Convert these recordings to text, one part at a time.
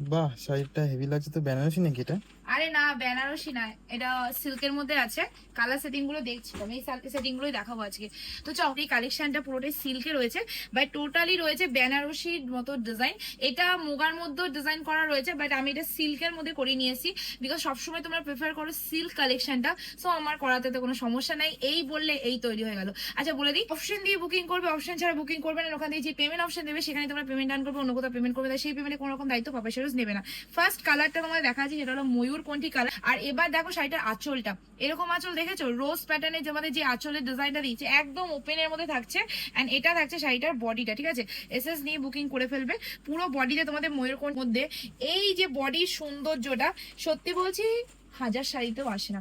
বাহ শাড়িটা হেভি লাগছে তো বেনারসি নাকি এটা? বেনারসি না, এটা সিল্কের মধ্যে আছে। কালার সেটিংগুলো দেখছিলাম এই সেটিং গুলোই দেখাবো আজকে। তো চল, এই কালেকশনটা পুরোটাই সিল্কে রয়েছে বাট টোটালি রয়েছে বেনারসির মতো ডিজাইন এটা মুগার মধ্যেও ডিজাইন করা রয়েছে বাট আমি এটা সিল্কের মধ্যে করে নিয়েছি বিকজ সবসময় তোমরা প্রেফার করো সিল্ক কালেকশনটা সো আমার করাতে তো কোনো সমস্যা নাই, এই বললে এই তৈরি হয়ে গেল। আচ্ছা বলে দিই অপশন দিয়ে বুকিং করবে অপশন ছাড়া বুকিং করবে না ওখান থেকে যে পেমেন্ট অপশন দেবে, সেখানে তোমরা পেমেন্ট ডান করবে, অন্য কোথাও পেমেন্ট করবে সেই পেমেন্টে কোনো রকম দায়িত্ব পাপা সেরোজ নেবে না। ফার্স্ট কালারটা তোমাদের দেখা যাচ্ছে সেটা হলো ময়ূর কোনটি কালার আর এবার দেখো শাড়িটার আঁচলটা। এরকম আঁচল দেখেছ? রোজ প্যাটার্নের যে আমাদের যে আঁচলের ডিজাইনটা দিয়েছে, একদম ওপেনের মধ্যে থাকছে। অ্যান্ড এটা থাকছে শাড়িটার বডিটা ঠিক আছে? এস এস নিয়ে বুকিং করে ফেলবে। পুরো বডিতে তোমাদের ময়ূর কোন মধ্যে। এই যে বডির সৌন্দর্যটা, সত্যি বলছি, হাজার শাড়িতেও আসে না।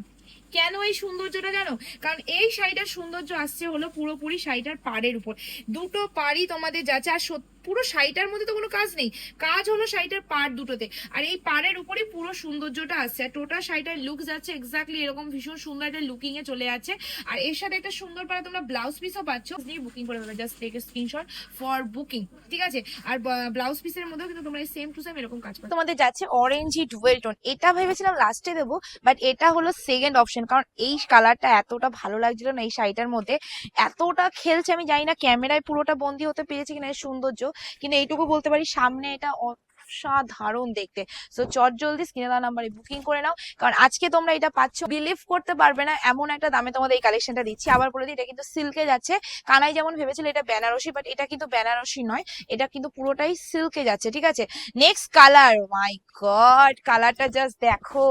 কেন এই সৌন্দর্যটা জানো? কারণ এই শাড়িটার সৌন্দর্য আসছে হলো পুরোপুরি শাড়িটার পাড়ের উপর। দুটো পাড়ই তোমাদের যাচ্ছে, আর সত্যি পুরো শাড়িটার মধ্যে তো কোনো কাজ নেই। কাজ হলো শাড়িটার পাড় দুটোতে। আর এই পাড়ের উপরে পুরো সৌন্দর্যটা আসছে। আর টোটাল শাড়িটার লুক যাচ্ছে এক্স্যাক্টলি এরকম ভীষণ সুন্দর একটা লুকিং এ চলে যাচ্ছে। আর এর সাথে একটা সুন্দর পাড়া তোমরা ব্লাউজ পিসও পাচ্ছ। নিয়ে বুকিং করে দেবে। Just take screenshot for booking ঠিক আছে? আর ব্লাউজ পিসের মধ্যেও কিন্তু তোমরা সেম টু সেম এরকম কাজ পাচ্ছ। তোমাদের যাচ্ছে অরেঞ্জি ডুয়েল টোন এটা ভেবেছিলাম লাস্টে দেবো বাট এটা হলো সেকেন্ড অপশন কারণ এই কালারটা এতটা ভালো লাগছিল না এই শাড়িটার মধ্যে। এতটা খেলছে আমি জানি না, ক্যামেরায় পুরোটা বন্দি হতে পেরেছে কিনা সৌন্দর্য। কিন্তু এইটুকু বলতে পারি, সামনে এটা অসাধারণ দেখতে। সো চট জলদি স্ক্রিনে দেওয়া নাম্বারে বুকিং করে নাও। কারণ আজকে তোমরা এটা পাচ্ছ। বিলিভ করতে পারবে না, এমন একটা দামে তোমাদের এই কালেকশনটা দিচ্ছি। আবার বলে দিই, এটা কিন্তু সিল্কে যাচ্ছে। কানাই যেমন ভেবেছিল এটা বেনারসি বাট এটা কিন্তু বেনারসি নয়। এটা কিন্তু পুরোটাই সিল্কে যাচ্ছে, ঠিক আছে? নেক্সট কালার মাই গড কালারটা জাস্ট দেখো,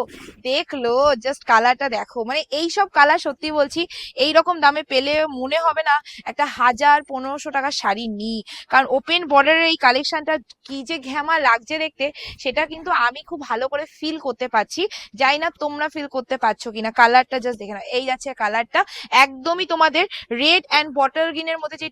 দেখল জাস্ট কালারটা দেখো। মানে এই সব কালার সত্যি বলছি এই রকম দামে পেলে মনে হবে না একটা হাজার পনেরোশো টাকা শাড়ি নি কারণ ওপেন বর্ডারের এই কালেকশনটা কি যে ঘ্যামা লাগছে দেখতে, সেটা কিন্তু আমি খুব ভালো করে ফিল করতে পারছি। যাই না তোমরা ফিল করতে পারছ কিনা কালারটা জাস্ট দেখে না এই যাচ্ছে কালারটা একদমই তোমাদের রেড অ্যান্ড বটল গ্রিনের মধ্যে যে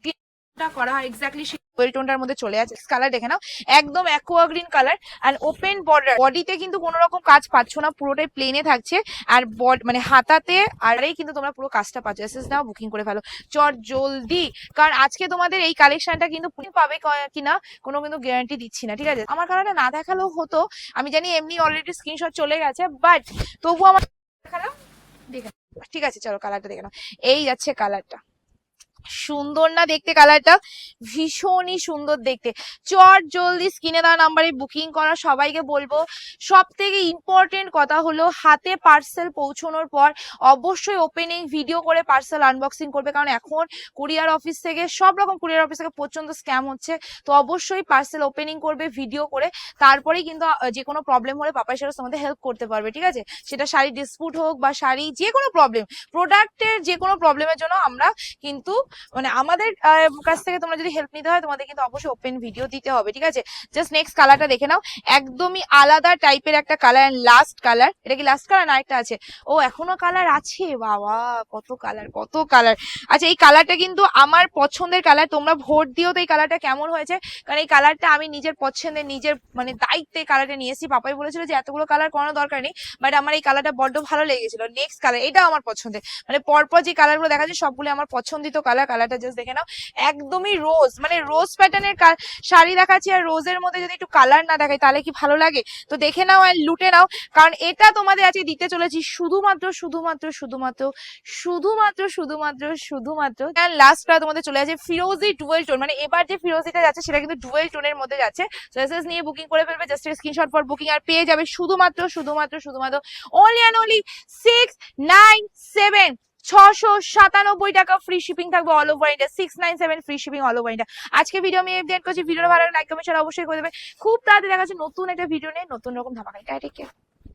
করা হয় এক্স্যাক্টলি সেই টোনটার মধ্যে চলে যাচ্ছে কালার দেখে নাও, একদম aqua green colour and open border বডিতে কিন্তু কোনো রকম কাজ পাচ্ছ না, পুরোটাই প্লেনে থাকছে আর মানে হাতাতে আরেই কিন্তু তোমরা পুরো কাজটা পাচ্ছ। এসএস নাও বুকিং করে ফেলো। চট জলদি, কারণ আজকে তোমাদের এই কালেকশনটা কিন্তু তুমি পাবে কিনা কোনো কিন্তু গ্যারান্টি দিচ্ছি না, ঠিক আছে? আমার কালারটা না দেখালেও হতো, আমি জানি এমনি অলরেডি স্ক্রিনশট চলে গেছে বাট তবু আমার দেখাল দেখে ঠিক আছে, চলো কালারটা দেখে নাও। এই যাচ্ছে কালারটা সুন্দর না দেখতে কালারটা? ভীষণই সুন্দর দেখতে। চট জলদি স্কিনে দেওয়া নাম্বারে বুকিং করা, সবাইকে বলব। সব থেকে ইম্পর্টেন্ট কথা হলো, হাতে পার্সেল পৌঁছানোর পর অবশ্যই ওপেনিং ভিডিও করে পার্সেল আনবক্সিং করবে। কারণ এখন কুরিয়ার অফিস থেকে, সব রকম কুরিয়ার অফিস থেকে প্রচণ্ড স্ক্যাম হচ্ছে। তো অবশ্যই পার্সেল ওপেনিং করবে ভিডিও করে। তারপরেই কিন্তু যে কোনো প্রবলেম হলে পাপাই সেটা তোমাদের হেল্প করতে পারবে, ঠিক আছে? সেটা শাড়ি ডিসপুট হোক বা শাড়ি যে কোনো প্রবলেম প্রোডাক্টের যে কোনো প্রবলেমের জন্য আমরা কিন্তু মানে আমাদের কাছ থেকে তোমরা যদি হেল্প নিতে হয়, তোমাদের কিন্তু অবশ্যই ওপেন ভিডিও দিতে হবে, ঠিক আছে? জাস্ট নেক্সট কালারটা দেখে নাও। একদমই আলাদা টাইপের একটা কালার লাস্ট কালার এটা কি লাস্ট কালার না একটা আছে? ও, এখনও কালার আছে? বাবা, কত কালার কত কালার আচ্ছা এই কালারটা কিন্তু আমার পছন্দের কালার তোমরা ভোট দিও তো এই কালারটা কেমন হয়েছে। কারণ এই কালারটা আমি নিজের পছন্দের, নিজের মানে দায়িত্বে কালারটা নিয়েছি পাপাই বলেছিল যে এতগুলো কালার করানোর দরকার নেই বাট আমার এই কালারটা বড্ড ভালো লেগেছিল। নেক্সট কালার এটাও আমার পছন্দের। মানে পরপর যে কালারগুলো দেখা যায় সবগুলো আমার পছন্দিত কালার কালারটা জাস্ট দেখে নাও। একদমই রোজ মানে রোজ প্যাটার্নের শাড়ি দেখাচ্ছি আর রোজের মধ্যে যদি একটু কালার না দেখাই, তাহলে কি ভালো লাগে? তো দেখে নাও আর লুটে নাও, কারণ এটা তোমাদের আজকে দিতে চলেছি শুধুমাত্র শুধুমাত্র শুধুমাত্র শুধুমাত্র শুধুমাত্র শুধুমাত্র। লাস্ট প্রায় তোমাদের চলে যাচ্ছে ফিরোজি ডুয়েল টোন মানে এবার যে ফিরোজিটা যাচ্ছে, সেটা কিন্তু ডুয়েল টোনের মধ্যে যাচ্ছে। এসএস নিয়ে বুকিং করে ফেলবে জাস্ট স্ক্রিনশট ফর বুকিং আর পেয়ে যাবে শুধুমাত্র শুধুমাত্র শুধুমাত্র। Only and only six nine seven ছশো সাতানব্বই টাকা ফ্রি শিপিং থাকবে all over India six nine seven free shipping all over India আজকে ভিডিও আমি এড করছি ভিডিও ভালো লাইক কমেন্ট অবশ্যই করে দেবে। খুব তাড়াতাড়ি দেখা যাচ্ছে নতুন একটা ভিডিও নিয়ে, নতুন রকম ধামাকা। Take care